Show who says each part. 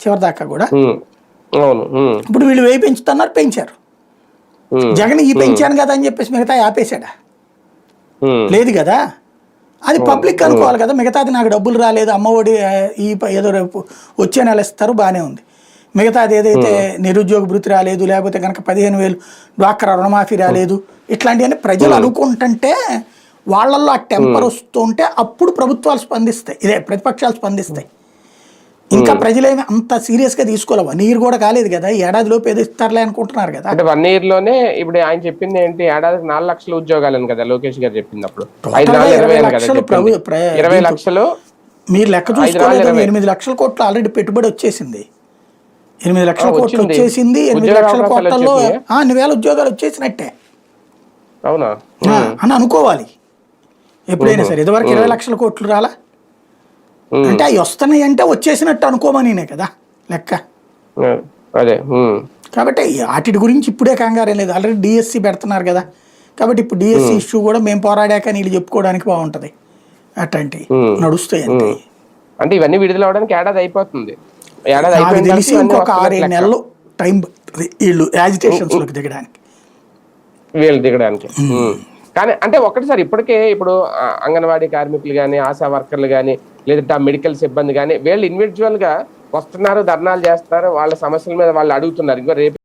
Speaker 1: చివరిదాకా కూడా.
Speaker 2: అవును.
Speaker 1: ఇప్పుడు వీళ్ళు వెయ్యి పెంచుతున్నారు పెంచారు. జగన్ ఈ పెంచాను కదా అని చెప్పేసి మిగతా ఆపేశాడా. లేదు కదా? అది పబ్లిక్ అనుకోవాలి కదా. మిగతాది నాకు డబ్బులు రాలేదు అమ్మఒడి ఈ ఏదో రేపు వచ్చే నెల ఇస్తారు బాగానే ఉంది. మిగతాది ఏదైతే నిరుద్యోగ భృతి రాలేదు లేకపోతే కనుక పదిహేను వేలు డ్వాక్రా రుణమాఫీ రాలేదు ఇట్లాంటివన్నీ ప్రజలు అనుకుంటుంటే వాళ్ళల్లో ఆ టెంపర్ వస్తుంటే అప్పుడు ప్రభుత్వాలు స్పందిస్తాయి. ఇదే ప్రతిపక్షాలు స్పందిస్తాయి. ఇంకా ప్రజలేమి అంత సీరియస్గా తీసుకోలేవు. నీరు కూడా కాలేదు కదా ఏడాది లోపు ఏదో ఇస్తారులే అనుకుంటున్నారు కదా.
Speaker 2: అంటే వన్ ఇయర్లోనే ఇప్పుడు ఆయన చెప్పింది ఏంటి ఏడాదికి నాలుగు లక్షల ఉద్యోగాలని కదా లోకేష్ గారు అని చెప్పింది.
Speaker 1: ప్ర-
Speaker 2: ఇరవై లక్షలు
Speaker 1: మీరు లెక్క చూసుకోలేదు
Speaker 2: ఇరవై.
Speaker 1: ఎనిమిది లక్షల కోట్లు ఆల్రెడీ పెట్టుబడి వచ్చేసింది. ఎనిమిది లక్షల కోట్లు. వచ్చేసింది ఎనిమిది లక్షల కోట్లలో అన్ని వేల ఉద్యోగాలు వచ్చేసినట్టే.
Speaker 2: అవునా?
Speaker 1: అని అనుకోవాలి. ఎప్పుడైనా సరే ఇదివరకు ఇరవై లక్షల కోట్లు రాలా. అంటే అవి వస్తున్నాయి అంటే వచ్చేసినట్టు అనుకోమనినే కదా లెక్క.
Speaker 2: అదే.
Speaker 1: కాబట్టి వాటి గురించి ఇప్పుడే కంగారేం లేదు. ఆల్రెడీ డిఎస్సి పెడుతున్నారు కదా. కాబట్టి ఇప్పుడు డిఎస్సి ఇష్యూ కూడా మేము పోరాడాక వీళ్ళు చెప్పుకోవడానికి బాగుంటది. అట్లాంటివి
Speaker 2: Hmm.
Speaker 1: నడుస్తాయి అంటే
Speaker 2: అంటే ఇవన్నీ విడుదల అవడానికి ఏడాది అయిపోతుంది. ఏడాది
Speaker 1: తెలిసి ఇంకొక ఆరేడు. నెలలు టైం వీళ్ళు యాజిటేషన్స్ దిగడానికి.
Speaker 2: వీళ్ళు దిగడానికి. కానీ అంటే ఒకటిసారి ఇప్పటికే ఇప్పుడు ఆ, అంగన్వాడీ కార్మికులు కానీ ఆశా వర్కర్లు కానీ లేదంటే ఆ మెడికల్ సిబ్బంది కానీ వీళ్ళు ఇండివిజువల్గా వస్తున్నారు ధర్నాలు చేస్తున్నారు వాళ్ళ సమస్యల మీద వాళ్ళు అడుగుతున్నారు. ఇంకో రేపు